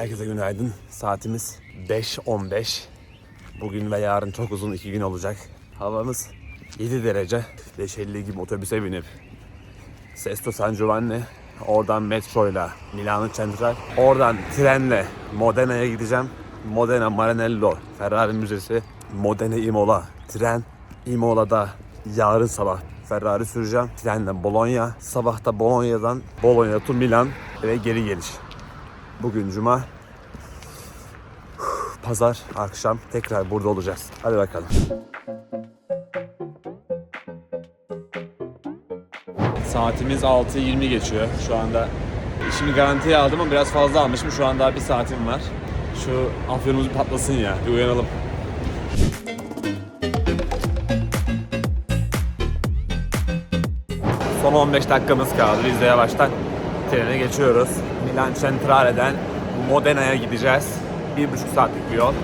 Herkese günaydın. Saatimiz 5.15. Bugün ve yarın çok uzun iki gün olacak. Havamız 7 derece. 5.50 gibi otobüse binip Sesto San Giovanni, oradan metroyla Milano Central, oradan trenle Modena'ya gideceğim. Modena Maranello, Ferrari Müzesi, Modena Imola, tren Imola'da yarın sabah Ferrari süreceğim. Trenle Bologna, sabah da Bologna'dan Bologna to Milan ve geri geliş. Bugün cuma. Pazar akşam tekrar burada olacağız. Hadi bakalım. Saatimiz 6.20 geçiyor şu anda. İşimi garantiye aldım ama biraz fazla almışım. Şu an daha bir saatim var. Şu afyonumuz patlasın ya. Bir uyanalım. Son 15 dakikamız kaldı. Biz de yavaştan trene geçiyoruz. Milan Centrale'den Modena'ya gideceğiz. Bir buçuk saatlik bir yol.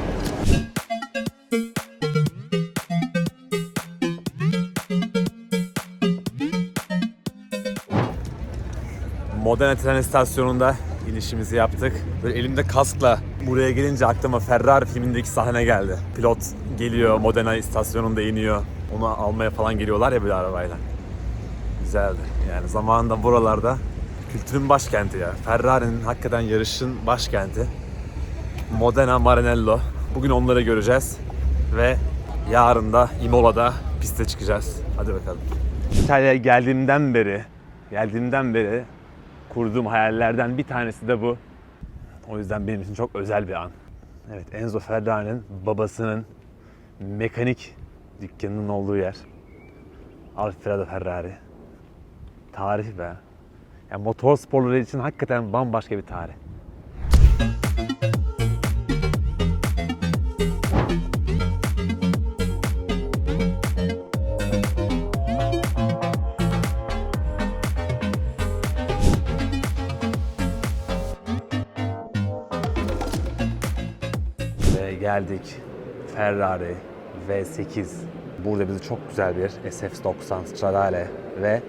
Modena tren istasyonunda inişimizi yaptık. Böyle elimde kaskla buraya gelince aklıma Ferrari filmindeki sahne geldi. Pilot geliyor Modena istasyonunda iniyor. Onu almaya falan geliyorlar ya böyle arabayla. Güzeldi. Yani zamanında buralarda kültürün başkenti ya. Ferrari'nin hakikaten yarışın başkenti. Modena Maranello. Bugün onları göreceğiz. Ve yarın da Imola'da piste çıkacağız. Hadi bakalım. İtalya'ya geldiğimden beri, geldiğimden beri kurduğum hayallerden bir tanesi de bu. O yüzden benim için çok özel bir an. Evet, Enzo Ferrari'nin babasının mekanik dükkanının olduğu yer. Alfredo Ferrari. Tarih be. Ya motor sporları için hakikaten bambaşka bir tarih. Ve geldik Ferrari V8. Burada bizi çok güzel bir SF90 Stradale ve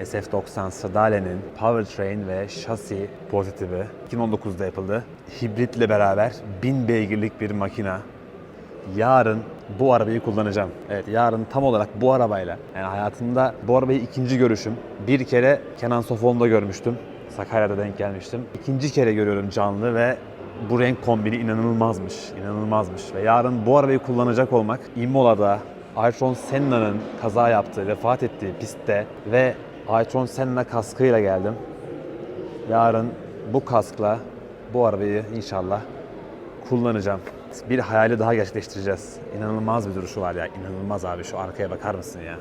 SF90 Stradale'nin powertrain ve şasi prototipi 2019'da yapıldı. Hibritle beraber 1000 beygirlik bir makina. Yarın bu arabayı kullanacağım. Evet yarın tam olarak bu arabayla. Yani hayatımda bu arabayı ikinci görüşüm. Bir kere Kenan Sofoğlu'nda görmüştüm. Sakarya'da denk gelmiştim. İkinci kere görüyorum canlı ve bu renk kombini inanılmazmış, inanılmazmış. Ve yarın bu arabayı kullanacak olmak Imola'da Ayrton Senna'nın kaza yaptığı, vefat ettiği pistte ve Ayrton Senna kaskıyla geldim. Yarın bu kaskla bu arabayı inşallah kullanacağım. Bir hayali daha gerçekleştireceğiz. İnanılmaz bir duruşu var ya. İnanılmaz abi şu arkaya bakar mısın ya?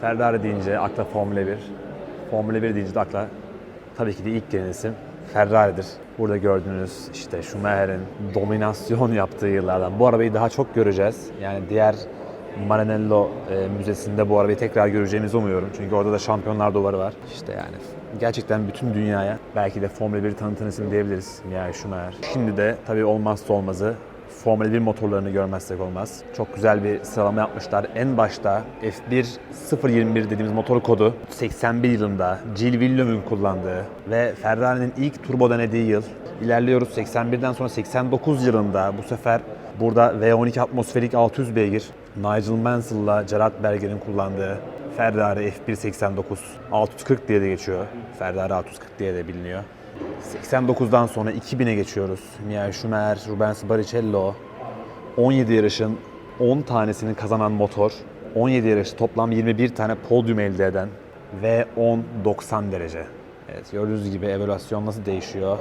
Ferrari deyince akla Formula 1. Formula 1 deyince de akla tabii ki de ilk gelen isim Ferrari'dir. Burada gördüğünüz işte Schumacher'in dominasyon yaptığı yıllardan. Bu arabayı daha çok göreceğiz. Yani diğer Maranello e, Müzesi'nde bu arabayı tekrar göreceğimizi umuyorum. Çünkü orada da Şampiyonlar Duvarı var. İşte yani gerçekten bütün dünyaya belki de Formula 1 tanıtan isim diyebiliriz Michael Schumacher. Şimdi de tabii olmazsa olmazı Formula 1 motorlarını görmezsek olmaz. Çok güzel bir sıralama yapmışlar. En başta F1 021 dediğimiz motor kodu 81 yılında Gilles Villeneuve'ün kullandığı ve Ferrari'nin ilk turbo denediği yıl. İlerliyoruz 81'den sonra 89 yılında bu sefer burada V12 atmosferik 600 beygir Nigel Mansell'la Gerard Berger'in kullandığı Ferrari F189 640 diye de geçiyor. Ferrari 640 diye de biliniyor. 89'dan sonra 2000'e geçiyoruz. Michael Schumacher, Rubens Barrichello. 17 yarışın 10 tanesini kazanan motor. 17 yarışı toplam 21 tane podyum elde eden ve 10 90 derece. Evet gördüğünüz gibi evaluasyon nasıl değişiyor?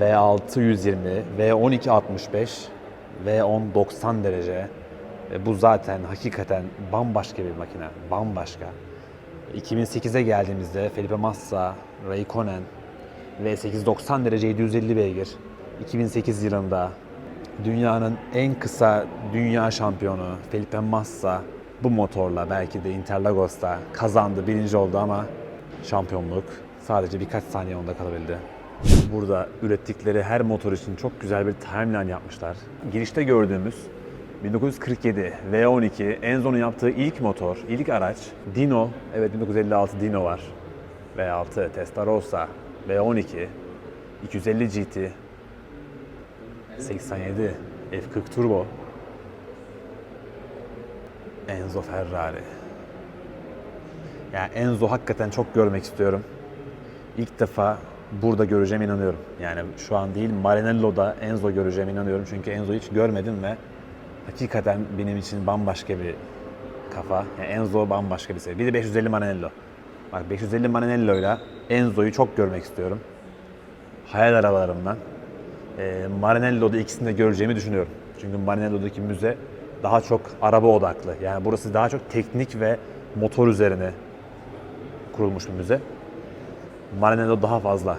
V6 120, V12 65, V10 90 derece. Ve bu zaten hakikaten bambaşka bir makine. Bambaşka. 2008'e geldiğimizde Felipe Massa, Raikkonen, V8 90 derece 750 beygir. 2008 yılında dünyanın en kısa dünya şampiyonu Felipe Massa bu motorla belki de Interlagos'ta kazandı, birinci oldu ama şampiyonluk sadece birkaç saniye onda kalabildi. Burada ürettikleri her motor için çok güzel bir timeline yapmışlar. Girişte gördüğümüz 1947 V12 Enzo'nun yaptığı ilk motor, ilk araç Dino. Evet 1956 Dino var. V6 Testarossa V12 250 GT 87 F40 Turbo Enzo Ferrari. Yani Enzo hakikaten çok görmek istiyorum. İlk defa burada göreceğime inanıyorum. Yani şu an değil Maranello'da Enzo göreceğime inanıyorum. Çünkü Enzo'yu hiç görmedim ve hakikaten benim için bambaşka bir kafa. Yani Enzo bambaşka bir seviye. Bir de 550 Maranello. Bak 550 Maranello'yla Enzo'yu çok görmek istiyorum. Hayal arabalarımdan. E, Maranello'da ikisini de göreceğimi düşünüyorum. Çünkü Maranello'daki müze daha çok araba odaklı. Yani burası daha çok teknik ve motor üzerine kurulmuş bir müze. Maranello daha fazla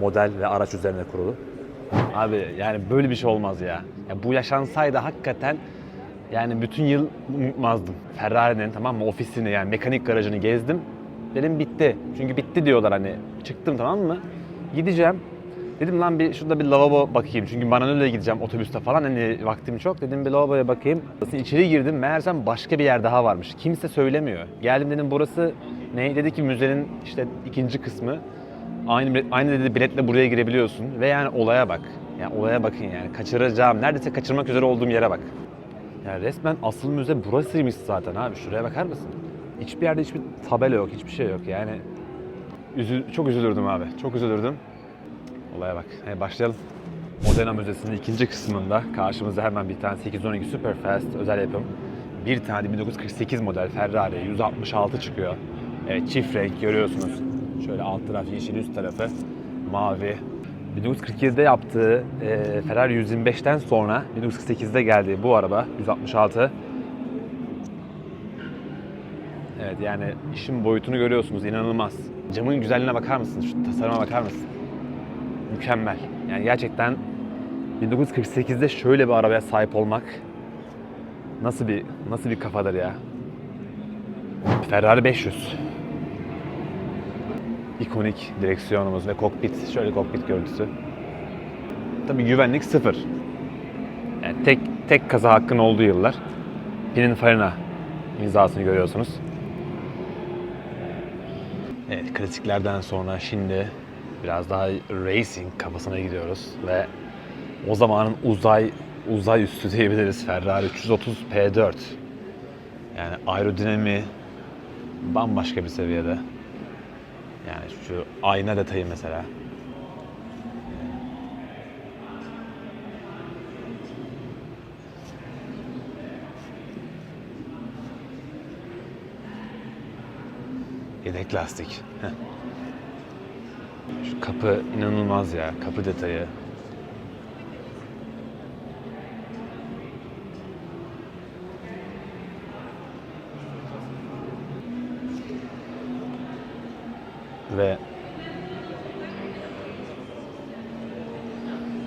model ve araç üzerine kurulu. Abi yani böyle bir şey olmaz ya. ya bu yaşansaydı hakikaten yani bütün yıl unutmazdım. Ferrari'nin tamam mı ofisini yani mekanik garajını gezdim. Dedim bitti. Çünkü bitti diyorlar hani. Çıktım tamam mı? Gideceğim. Dedim lan bir şurada bir lavabo bakayım. Çünkü Maranello'ya gideceğim otobüste falan hani vaktim çok. Dedim bir lavaboya bakayım. İçeri girdim. Meğersem başka bir yer daha varmış. Kimse söylemiyor. Geldim dedim burası ne? Dedi ki müzenin işte ikinci kısmı. Aynı aynı dedi biletle buraya girebiliyorsun ve yani olaya bak. Yani olaya bakın yani kaçıracağım. Neredeyse kaçırmak üzere olduğum yere bak. Ya resmen asıl müze burasıymış zaten abi. Şuraya bakar mısın? Hiçbir yerde hiçbir tabela yok, hiçbir şey yok. Yani üzül, çok üzülürdüm abi. Çok üzülürdüm. Olaya bak. Hadi başlayalım. Modena Müzesi'nin ikinci kısmında karşımızda hemen bir tane 812 Superfast özel yapım. Bir tane de 1948 model Ferrari 166 çıkıyor. Evet çift renk görüyorsunuz. Şöyle alt taraf yeşil üst tarafı mavi. 1947'de yaptığı e, Ferrari 125'ten sonra 1948'de geldi bu araba 166. Evet yani işin boyutunu görüyorsunuz inanılmaz. Camın güzelliğine bakar mısın? Şu tasarıma bakar mısın? Mükemmel. Yani gerçekten 1948'de şöyle bir arabaya sahip olmak nasıl bir nasıl bir kafadır ya? Ferrari 500. İkonik direksiyonumuz ve kokpit. Şöyle kokpit görüntüsü. Tabii güvenlik sıfır. Yani tek tek kaza hakkın olduğu yıllar. Pininfarina imzasını görüyorsunuz. Evet, klasiklerden sonra şimdi biraz daha racing kafasına gidiyoruz ve o zamanın uzay uzay üstü diyebiliriz Ferrari 330 P4. Yani aerodinami bambaşka bir seviyede. Şu ayna detayı mesela. Yedek lastik. Şu kapı inanılmaz ya. Kapı detayı. Ve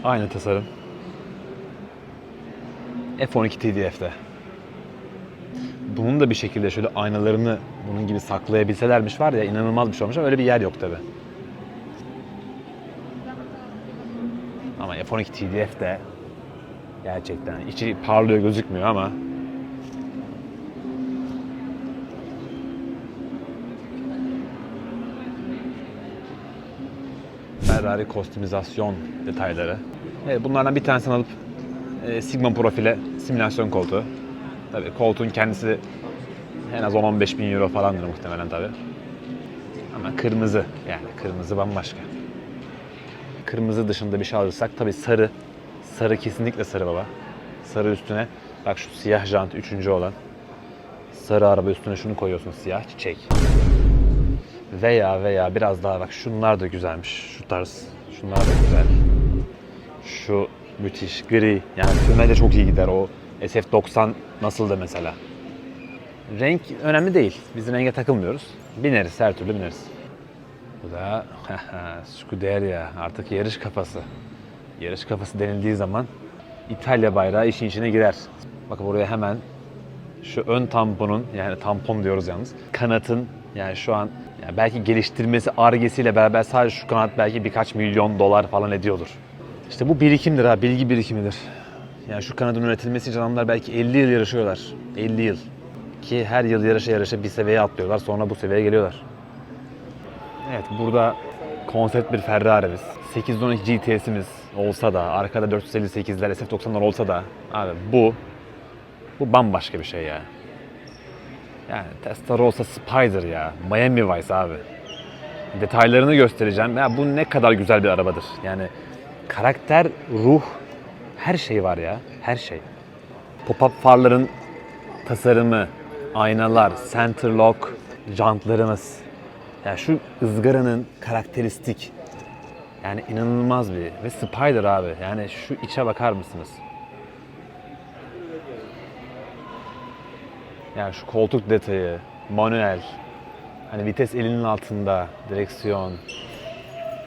aynı tasarım. F12 TDF'de. Bunun da bir şekilde şöyle aynalarını bunun gibi saklayabilselermiş var ya inanılmaz bir şey olmuş ama öyle bir yer yok tabi. Ama F12 TDF de gerçekten içi parlıyor gözükmüyor ama Ferrari kostümizasyon detayları. Evet, bunlardan bir tanesini alıp e, Sigma profile simülasyon koltuğu. Tabii koltuğun kendisi en az 10-15 bin euro falandır muhtemelen tabii. Ama kırmızı yani kırmızı bambaşka. Kırmızı dışında bir şey alırsak tabii sarı. Sarı kesinlikle sarı baba. Sarı üstüne bak şu siyah jant üçüncü olan. Sarı araba üstüne şunu koyuyorsun siyah çiçek. Veya veya biraz daha bak şunlar da güzelmiş. Şu tarz. Şunlar da güzel. Şu müthiş gri. Yani füme de çok iyi gider o. SF90 nasıl da mesela. Renk önemli değil. Biz renge takılmıyoruz. Bineriz her türlü bineriz. Bu da Scuderia artık yarış kafası. Yarış kafası denildiği zaman İtalya bayrağı işin içine girer. Bakın buraya hemen şu ön tamponun yani tampon diyoruz yalnız kanatın yani şu an yani belki geliştirmesi argesiyle beraber sadece şu kanat belki birkaç milyon dolar falan ediyordur. İşte bu birikimdir ha bilgi birikimidir. Yani şu kanadın üretilmesi için adamlar belki 50 yıl yarışıyorlar. 50 yıl. Ki her yıl yarışa yarışa bir seviyeye atlıyorlar sonra bu seviyeye geliyorlar. Evet burada konsept bir Ferrari'miz. 812 GTS'imiz olsa da, arkada 458'ler, SF90'lar olsa da abi bu bu bambaşka bir şey ya. Yani Testarossa Spider ya. Miami Vice abi. Detaylarını göstereceğim. Ya bu ne kadar güzel bir arabadır. Yani karakter, ruh, her şey var ya. Her şey. Pop-up farların tasarımı, aynalar, center lock, jantlarımız. Ya şu ızgaranın karakteristik. Yani inanılmaz bir ve Spider abi. Yani şu içe bakar mısınız? Yani şu koltuk detayı, manuel, hani vites elinin altında, direksiyon.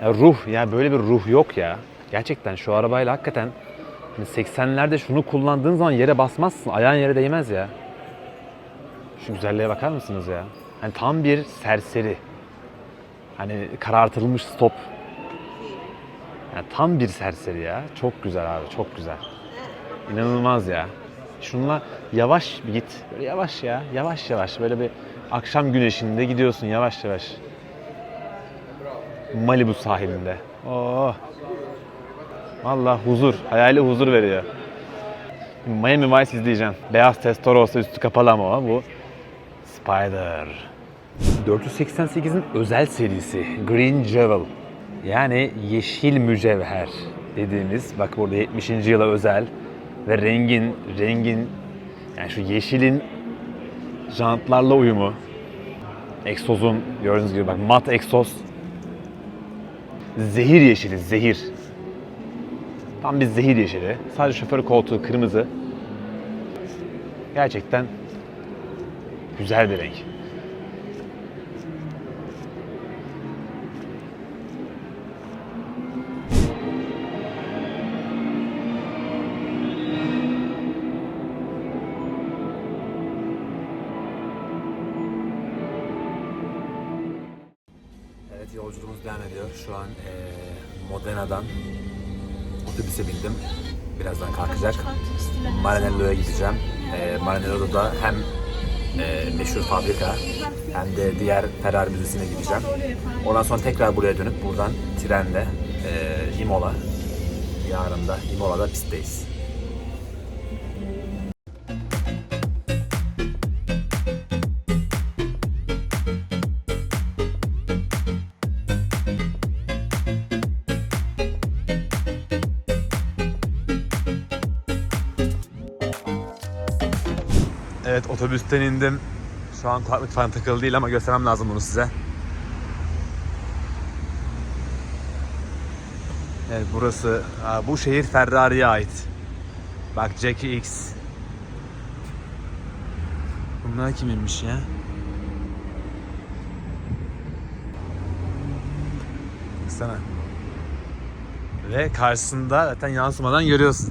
Ya ruh, ya böyle bir ruh yok ya. Gerçekten şu arabayla hakikaten hani 80'lerde şunu kullandığın zaman yere basmazsın, ayağın yere değmez ya. Şu güzelliğe bakar mısınız ya? Hani tam bir serseri. Hani karartılmış stop. Yani tam bir serseri ya. Çok güzel abi, çok güzel. İnanılmaz ya. Şununla yavaş git. Böyle yavaş ya. Yavaş yavaş. Böyle bir akşam güneşinde gidiyorsun yavaş yavaş. Malibu sahilinde. Oh. Vallahi huzur. Hayali huzur veriyor. Miami Vice izleyeceğim. Beyaz Testarossa üstü kapalı ama o. Bu Spider. 488'in özel serisi Green Jewel. Yani yeşil mücevher dediğimiz bak burada 70. yıla özel ve rengin rengin yani şu yeşilin jantlarla uyumu. Egzozun gördüğünüz gibi bak mat egzoz. Zehir yeşili, zehir. Tam bir zehir yeşili. Sadece şoför koltuğu kırmızı. Gerçekten güzel bir renk. Maranello'ya gideceğim. Eee Maranello'da hem eee, meşhur fabrika hem de diğer Ferrari Müzesi'ne gideceğim. Ondan sonra tekrar buraya dönüp buradan trenle eee Imola. Yarın da Imola'da pistteyiz. Otobüsten indim. Şu an kulaklık falan takılı değil ama göstermem lazım bunu size. Evet burası, bu şehir Ferrari'ye ait. Bak Jackie X. Bunlar kiminmiş ya? Baksana. Ve karşısında zaten yansımadan görüyorsun.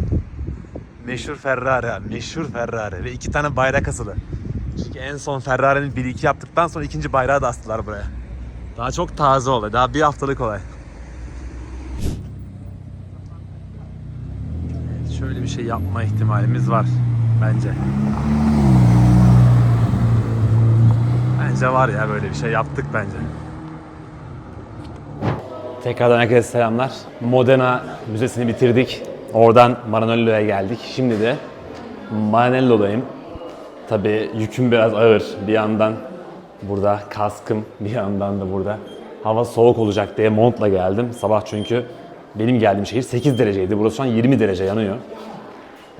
Meşhur Ferrari, meşhur Ferrari ve iki tane bayrak asılı. Çünkü en son Ferrari'nin 1-2 yaptıktan sonra ikinci bayrağı da astılar buraya. Daha çok taze olay, daha bir haftalık olay. Evet, Şöyle bir şey yapma ihtimalimiz var bence. Bence var ya böyle bir şey yaptık bence. Tekrardan herkese selamlar. Modena Müzesi'ni bitirdik. Oradan Maranello'ya geldik. Şimdi de Maranello'dayım. Tabii yüküm biraz ağır. Bir yandan burada kaskım, bir yandan da burada hava soğuk olacak diye montla geldim. Sabah çünkü benim geldiğim şehir 8 dereceydi. Burası şu an 20 derece yanıyor.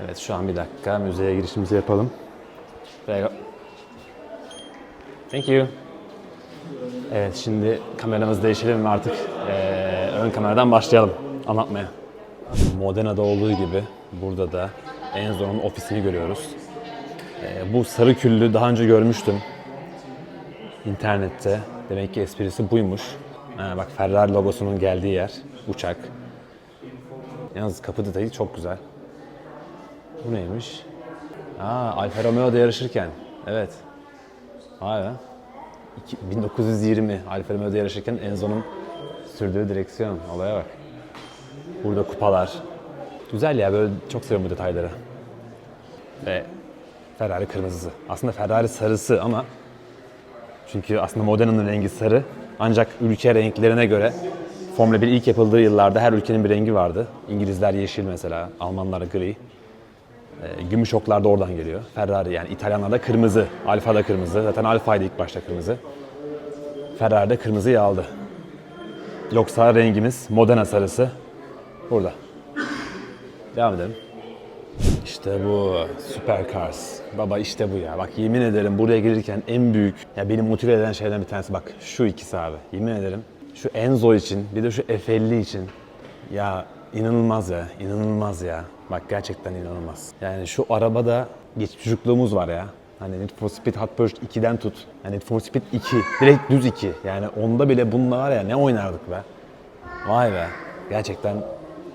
Evet şu an bir dakika müzeye girişimizi yapalım. Thank you. Evet şimdi kameramızı değiştirelim ve artık eee, ön kameradan başlayalım anlatmaya. Modena'da olduğu gibi burada da Enzo'nun ofisini görüyoruz. Eee, bu sarı küllü daha önce görmüştüm internette. Demek ki esprisi buymuş. Ha, bak Ferrari logosunun geldiği yer, uçak. Yalnız kapı detayı çok güzel. Bu neymiş? Aa, Alfa Romeo'da yarışırken. Evet. Vay be. İki- 1920 Alfa Romeo'da yarışırken Enzo'nun sürdüğü direksiyon. Olaya bak. Burada kupalar. Güzel ya böyle çok seviyorum bu detayları. Ve Ferrari kırmızısı. Aslında Ferrari sarısı ama çünkü aslında Modena'nın rengi sarı. Ancak ülke renklerine göre Formula 1 ilk yapıldığı yıllarda her ülkenin bir rengi vardı. İngilizler yeşil mesela, Almanlar gri. Ee, gümüş oklar da oradan geliyor. Ferrari yani İtalyanlarda kırmızı, Alfa da kırmızı. Zaten Alfa'ydı ilk başta kırmızı. Ferrari de kırmızıyı aldı. Yoksa rengimiz Modena sarısı burada. Devam edelim. İşte bu Supercars. Baba işte bu ya. Bak yemin ederim buraya gelirken en büyük ya beni motive eden şeylerden bir tanesi bak şu ikisi abi. Yemin ederim şu Enzo için bir de şu F50 için ya inanılmaz ya. inanılmaz ya. Bak gerçekten inanılmaz. Yani şu arabada geçmişçilikliğimiz var ya. Hani Need for Speed Hot Pursuit 2'den tut. Yani Need for Speed 2. Direkt düz 2. Yani onda bile bununla var ya ne oynardık be. Vay be. Gerçekten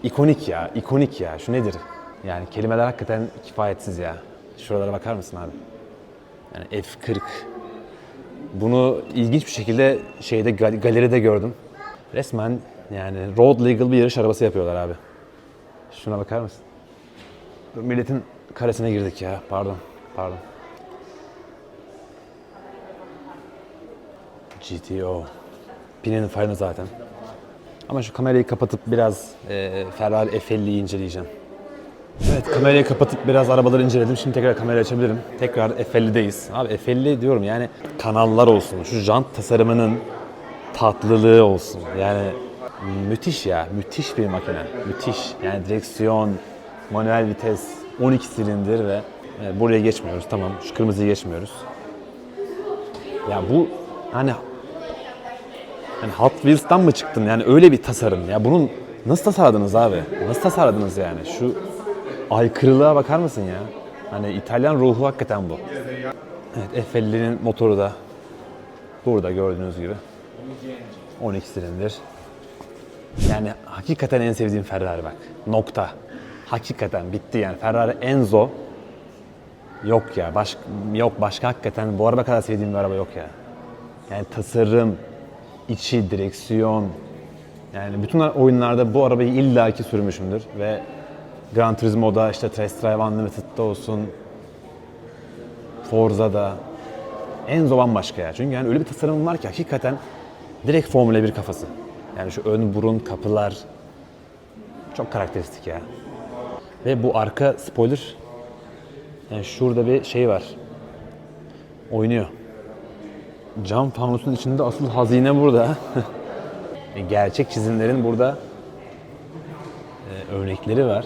ikonik ya. ikonik ya. Şu nedir? Yani kelimeler hakikaten kifayetsiz ya. Şuralara bakar mısın abi? Yani F40. Bunu ilginç bir şekilde şeyde gal- galeride gördüm. Resmen yani road legal bir yarış arabası yapıyorlar abi. Şuna bakar mısın? Milletin karesine girdik ya. Pardon. Pardon. GTO. Pinenin farını zaten. Ama şu kamerayı kapatıp biraz e, Ferrari F50'yi inceleyeceğim. Evet kamerayı kapatıp biraz arabaları inceledim. Şimdi tekrar kamerayı açabilirim. Tekrar F50'deyiz. Abi F50 diyorum yani kanallar olsun. Şu jant tasarımının tatlılığı olsun. Yani müthiş ya. Müthiş bir makine. Müthiş. Yani direksiyon, manuel vites, 12 silindir ve evet, buraya geçmiyoruz. Tamam şu kırmızıyı geçmiyoruz. Ya bu hani yani Hot Wheels'tan mı çıktın? Yani öyle bir tasarım. Ya bunun nasıl tasarladınız abi? Nasıl tasarladınız yani? Şu aykırılığa bakar mısın ya? Hani İtalyan ruhu hakikaten bu. Evet F50'nin motoru da burada gördüğünüz gibi. 12 silindir. Yani hakikaten en sevdiğim Ferrari bak. Nokta. Hakikaten bitti yani. Ferrari Enzo yok ya. Baş, yok başka hakikaten bu araba kadar sevdiğim bir araba yok ya. Yani tasarım, içi, direksiyon. Yani bütün oyunlarda bu arabayı illaki sürmüşümdür ve Gran Turismo'da işte Test Drive Unlimited'da olsun, Forza'da Enzo bambaşka ya. Çünkü yani öyle bir tasarım var ki hakikaten direkt Formula 1 kafası. Yani şu ön burun, kapılar çok karakteristik ya. Ve bu arka spoiler yani şurada bir şey var. Oynuyor. Cam fanusun içinde asıl hazine burada. E, Gerçek çizimlerin burada e, örnekleri var.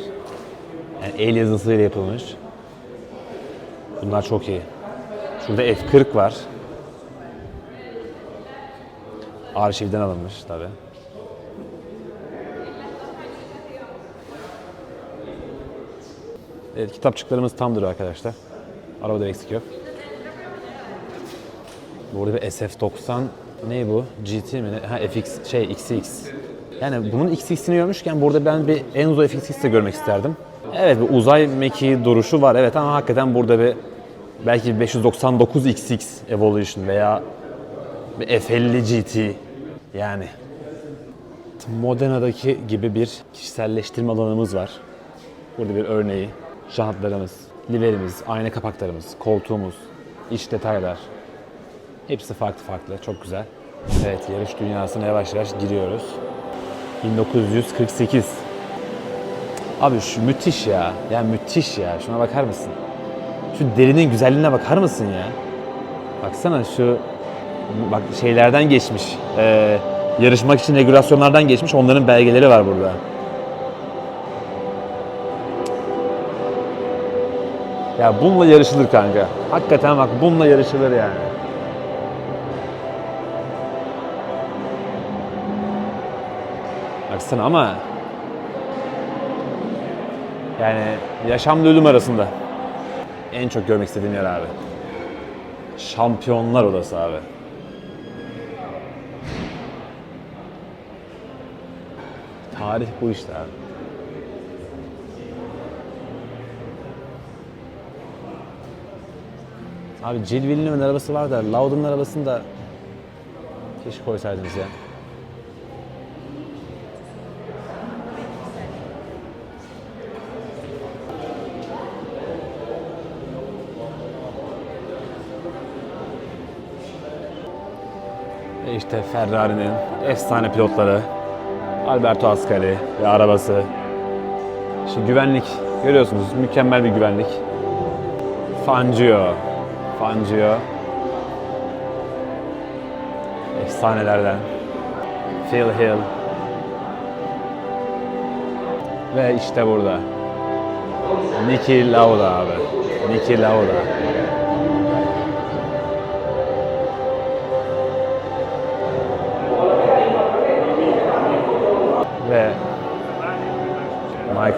Yani el yazısıyla yapılmış. Bunlar çok iyi. Şurada F40 var. Arşivden alınmış tabi. Evet kitapçıklarımız tamdır arkadaşlar. Arabada eksik yok. Burada bir SF90 ne bu? GT mi? ne? Ha FX şey XX. Yani bunun XX'ini görmüşken burada ben bir Enzo FXX de görmek isterdim. Evet bir uzay mekiği duruşu var evet ama hakikaten burada bir belki bir 599 XX Evolution veya bir F50 GT yani Modena'daki gibi bir kişiselleştirme alanımız var. Burada bir örneği. Jantlarımız, liverimiz, ayna kapaklarımız, koltuğumuz, iç detaylar. Hepsi farklı farklı. Çok güzel. Evet yarış dünyasına yavaş yavaş giriyoruz. 1948. Abi şu müthiş ya. Ya müthiş ya. Şuna bakar mısın? Şu derinin güzelliğine bakar mısın ya? Baksana şu bak şeylerden geçmiş. Ee, yarışmak için regülasyonlardan geçmiş. Onların belgeleri var burada. Ya bununla yarışılır kanka. Hakikaten bak bununla yarışılır yani. Baksana ama yani yaşamla ölüm arasında en çok görmek istediğim yer abi. Şampiyonlar Odası abi. Tarih bu işte abi. Abi Jill Villeneuve'ın arabası var da Loudon'un arabasını da keşke koysaydınız ya. E işte Ferrari'nin efsane pilotları Alberto Ascari ve arabası. İşte güvenlik. Görüyorsunuz mükemmel bir güvenlik. Fangio. Fangio. Efsanelerden. Phil Hill. Ve işte burada. Niki Lauda abi. Niki Lauda.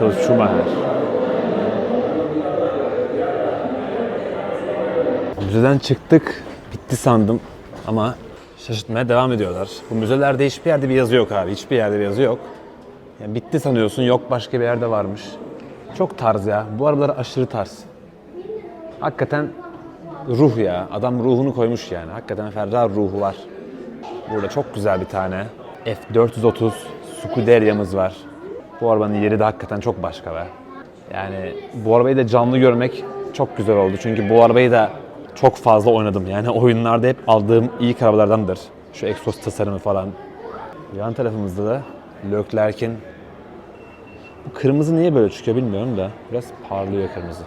Michael Schumacher. Müzeden çıktık. Bitti sandım ama şaşırtmaya devam ediyorlar. Bu müzelerde hiçbir yerde bir yazı yok abi. Hiçbir yerde bir yazı yok. Yani bitti sanıyorsun. Yok başka bir yerde varmış. Çok tarz ya. Bu arabalar aşırı tarz. Hakikaten ruh ya. Adam ruhunu koymuş yani. Hakikaten Ferrari ruhu var. Burada çok güzel bir tane F430 Scuderia'mız var. Bu arabanın yeri de hakikaten çok başka be. Yani bu arabayı da canlı görmek çok güzel oldu. Çünkü bu arabayı da çok fazla oynadım. Yani oyunlarda hep aldığım ilk arabalardandır. Şu egzoz tasarımı falan. Yan tarafımızda da Leclerc'in bu kırmızı niye böyle çıkıyor bilmiyorum da biraz parlıyor kırmızı.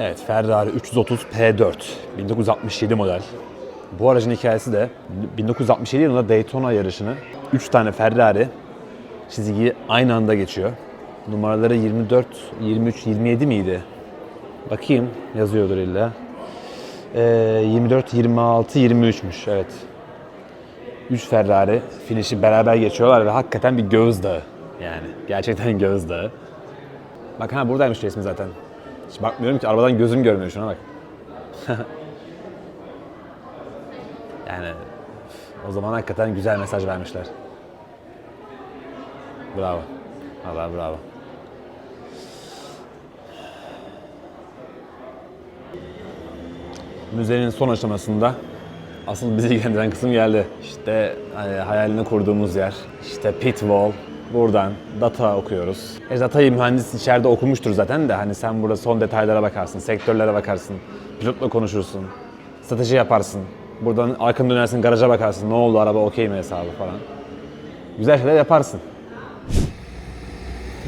Evet Ferrari 330 P4 1967 model. Bu aracın hikayesi de 1967 yılında Daytona yarışını 3 tane Ferrari çizgiyi aynı anda geçiyor. Numaraları 24, 23, 27 miydi? Bakayım yazıyordur illa. Ee, 24, 26, 23'müş evet. 3 Ferrari finişi beraber geçiyorlar ve hakikaten bir gözdağı. Yani gerçekten gözdağı. Bak ha buradaymış resmi zaten. Hiç bakmıyorum ki arabadan gözüm görmüyor şuna bak. yani o zaman hakikaten güzel mesaj vermişler. Bravo. Allah bravo. Müzenin son aşamasında asıl bizi ilgilendiren kısım geldi. İşte hani hayalini kurduğumuz yer. İşte pit wall. Buradan data okuyoruz. E datayı mühendis içeride okumuştur zaten de hani sen burada son detaylara bakarsın, sektörlere bakarsın, pilotla konuşursun, strateji yaparsın. Buradan arkanı dönersin, garaja bakarsın. Ne oldu araba okey mi hesabı falan. Güzel şeyler yaparsın.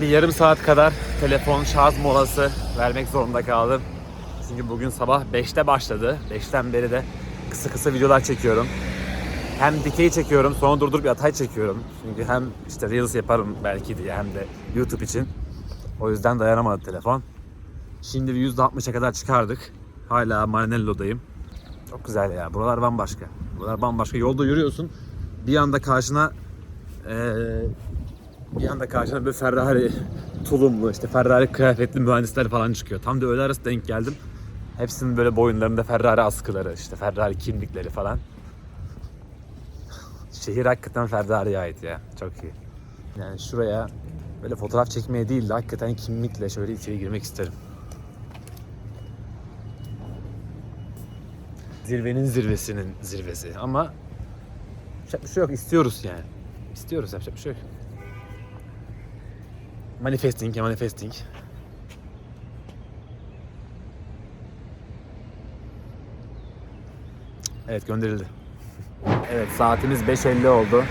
Bir yarım saat kadar telefon şarj molası vermek zorunda kaldım. Çünkü bugün sabah 5'te başladı. 5'ten beri de kısa kısa videolar çekiyorum. Hem dikey çekiyorum, sonra durdurup yatay çekiyorum. Çünkü hem işte Reels yaparım belki diye hem de YouTube için. O yüzden dayanamadı telefon. Şimdi bir %60'a kadar çıkardık. Hala Maranello'dayım. Çok güzel ya. Buralar bambaşka. Buralar bambaşka. Yolda yürüyorsun. Bir anda karşına eee bir anda karşına böyle Ferrari tulumlu, işte Ferrari kıyafetli mühendisler falan çıkıyor. Tam da öğle arası denk geldim. Hepsinin böyle boyunlarında Ferrari askıları, işte Ferrari kimlikleri falan. Şehir hakikaten Ferrari'ye ait ya. Çok iyi. Yani şuraya böyle fotoğraf çekmeye değil de hakikaten kimlikle şöyle içeri girmek isterim. Zirvenin zirvesinin zirvesi ama yapacak bir şey yok. istiyoruz yani. İstiyoruz yapacak bir şey yok. Manifesting ya manifesting. Evet gönderildi. Evet saatimiz 5.50 oldu.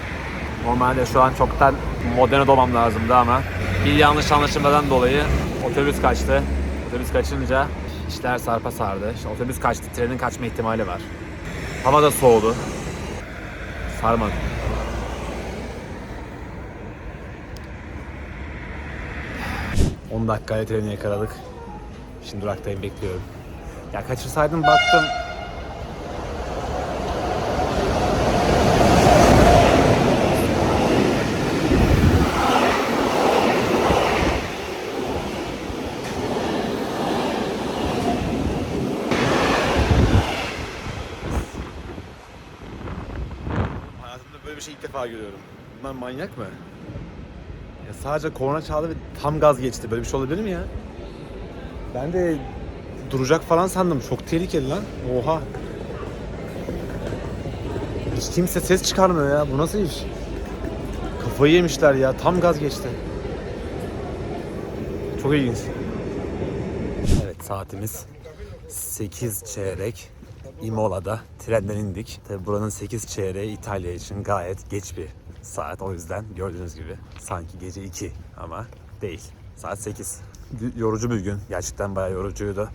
Normalde şu an çoktan moderne dolmam lazımdı ama bir yanlış anlaşılmadan dolayı otobüs kaçtı. Otobüs kaçınca işler sarpa sardı. İşte otobüs kaçtı, trenin kaçma ihtimali var. Hava da soğudu. Sarmadı. ...10 dakikaya treni yakaladık. Şimdi duraktayım bekliyorum. Ya kaçırsaydım baktım defa görüyorum. Bunlar manyak mı? Ya sadece korna çaldı ve tam gaz geçti. Böyle bir şey olabilir mi ya? Ben de duracak falan sandım. Çok tehlikeli lan. Oha. Hiç kimse ses çıkarmıyor ya. Bu nasıl iş? Kafayı yemişler ya. Tam gaz geçti. Çok ilginç. Evet saatimiz 8 çeyrek Imola'da trenden indik. Tabi buranın 8 çeyreği İtalya için gayet geç bir saat. O yüzden gördüğünüz gibi sanki gece 2 ama değil. Saat 8. Yorucu bir gün. Gerçekten bayağı yorucuydu.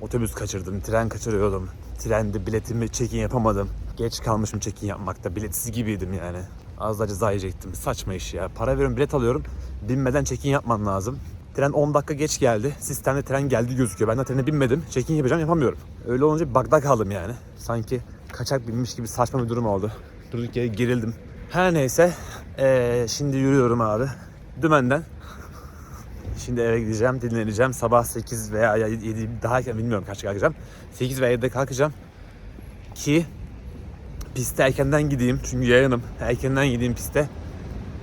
Otobüs kaçırdım, tren kaçırıyordum. Trende biletimi check-in yapamadım. Geç kalmışım check-in yapmakta. Biletsiz gibiydim yani. Az da ceza yiyecektim. Saçma iş ya. Para veriyorum, bilet alıyorum. Binmeden check-in yapman lazım. Tren 10 dakika geç geldi. Sistemde tren geldi gözüküyor. Ben de trene binmedim. Check-in yapacağım yapamıyorum. Öyle olunca bir bagda kaldım yani. Sanki kaçak binmiş gibi saçma bir durum oldu. Durduk yere gerildim. Her neyse. Ee, şimdi yürüyorum abi. Dümenden. Şimdi eve gideceğim, dinleneceğim. Sabah 8 veya 7 daha erken bilmiyorum kaçta kalkacağım. 8 veya 7'de kalkacağım. Ki piste erkenden gideyim. Çünkü yayınım. Erkenden gideyim piste.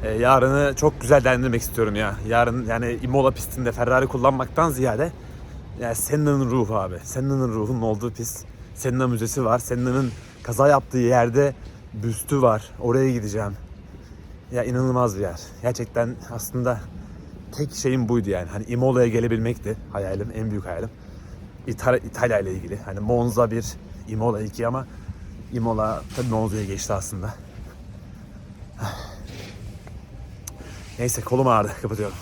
Ee, yarını çok güzel değerlendirmek istiyorum ya. Yarın yani Imola pistinde Ferrari kullanmaktan ziyade yani Senna'nın ruhu abi. Senna'nın ruhunun olduğu pist. Senna Müzesi var. Senna'nın kaza yaptığı yerde büstü var. Oraya gideceğim. Ya inanılmaz bir yer. Gerçekten aslında tek şeyim buydu yani. Hani Imola'ya gelebilmekti hayalim, en büyük hayalim. İtalya, İtalya ile ilgili. Hani Monza 1, Imola 2 ama Imola tabii Monza'ya geçti aslında. Neyse kolum ağrıdı. Kapatıyorum.